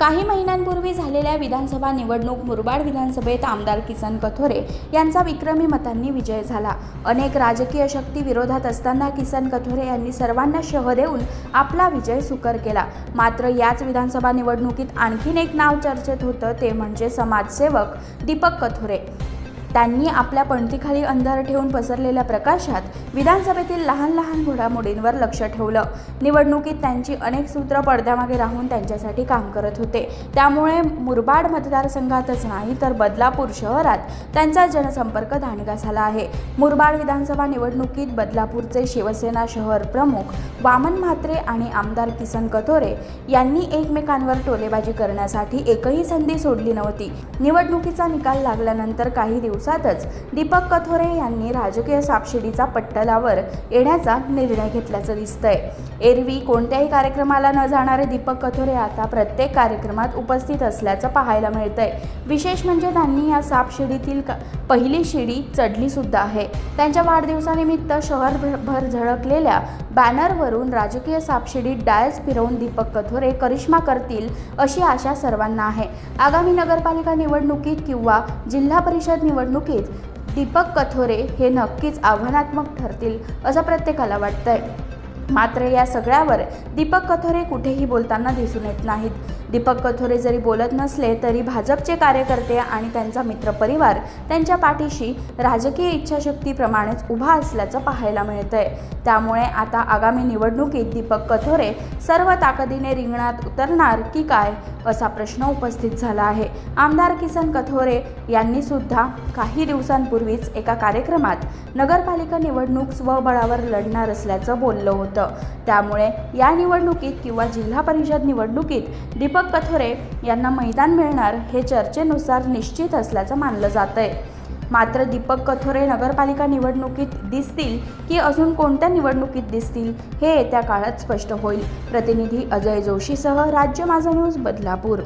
काही महिन्यांपूर्वी झालेल्या विधानसभा निवडणूक मुरबाड विधानसभेत आमदार किसन कथोरे यांचा विक्रमी मतांनी विजय झाला. अनेक राजकीय शक्ती विरोधात असताना किसन कथोरे यांनी सर्वांना शह देऊन आपला विजय सुकर केला. मात्र याच विधानसभा निवडणुकीत आणखीन एक नाव चर्चेत होतं ते म्हणजे समाजसेवक दीपक कथोरे त्यांनी आपल्या पणतीखाली अंधार ठेवून पसरलेल्या प्रकाशात विधानसभेतील लहान लहान घोडामोडींवर लक्ष ठेवलं. निवडणुकीत त्यांची अनेक सूत्र पडद्यामागे राहून त्यांच्यासाठी काम करत होते. त्यामुळे मुरबाड मतदारसंघातच नाही तर बदलापूर शहरात त्यांचा जनसंपर्क दांडगा झाला आहे. मुरबाड विधानसभा निवडणुकीत बदलापूरचे शिवसेना शहर प्रमुख वामन म्हात्रे आणि आमदार किसन कथोरे यांनी एकमेकांवर टोलेबाजी करण्यासाठी एकही संधी सोडली नव्हती. निवडणुकीचा निकाल लागल्यानंतर काही दिवस दिवसातच दीपक कथोरे यांनी राजकीय सापशिडीचा पट्टलावर येण्याचा निर्णय घेतल्याचं दिसतंय. एरवी कोणत्याही कार्यक्रमाला न जाणारे दीपक कथोरे आता प्रत्येक कार्यक्रमात उपस्थित असल्याचं पाहायला मिळतंय. विशेष म्हणजे त्यांनी या सापशिडीतील का पहिली शिडी चढलीसुद्धा आहे. त्यांच्या वाढदिवसानिमित्त शहरभर झळकलेल्या बॅनरवरून राजकीय सापशिडीत डायस फिरवून दीपक कथोरे करिश्मा करतील अशी आशा सर्वांना आहे. आगामी नगरपालिका निवडणुकीत किंवा जिल्हा परिषद निवडणुकीत दीपक कथोरे हे नक्कीच आव्हानात्मक ठरतील असं प्रत्येकाला वाटतंय. मात्र या सगळ्यावर दीपक कथोरे कुठेही बोलताना दिसून येत नाहीत. दीपक कथोरे जरी बोलत नसले तरी भाजपचे कार्यकर्ते आणि त्यांचा मित्रपरिवार त्यांच्या पाठीशी राजकीय इच्छाशक्तीप्रमाणेच उभा असल्याचं पाहायला मिळतंय. त्यामुळे आता आगामी निवडणुकीत दीपक कथोरे सर्व ताकदीने रिंगणात उतरणार की काय? असा प्रश्न उपस्थित झाला आहे. आमदार किसन कथोरे यांनी सुद्धा काही दिवसांपूर्वीच एका कार्यक्रमात नगरपालिका निवडणूक स्वबळावर लढणार असल्याचं बोललं होतं. त्यामुळे या निवडणुकीत किंवा जिल्हा परिषद निवडणुकीत दीपक कथोरे यांना मैदान मिळणार हे चर्चेनुसार निश्चित असल्याचं मानलं जातंय. मात्र दीपक कथोरे नगरपालिका निवडणुकीत दिसतील की अजून कोणत्या निवडणुकीत दिसतील हे येत्या काळात स्पष्ट होईल. प्रतिनिधी अजय जोशीसह राज्य माझा न्यूज बदलापूर.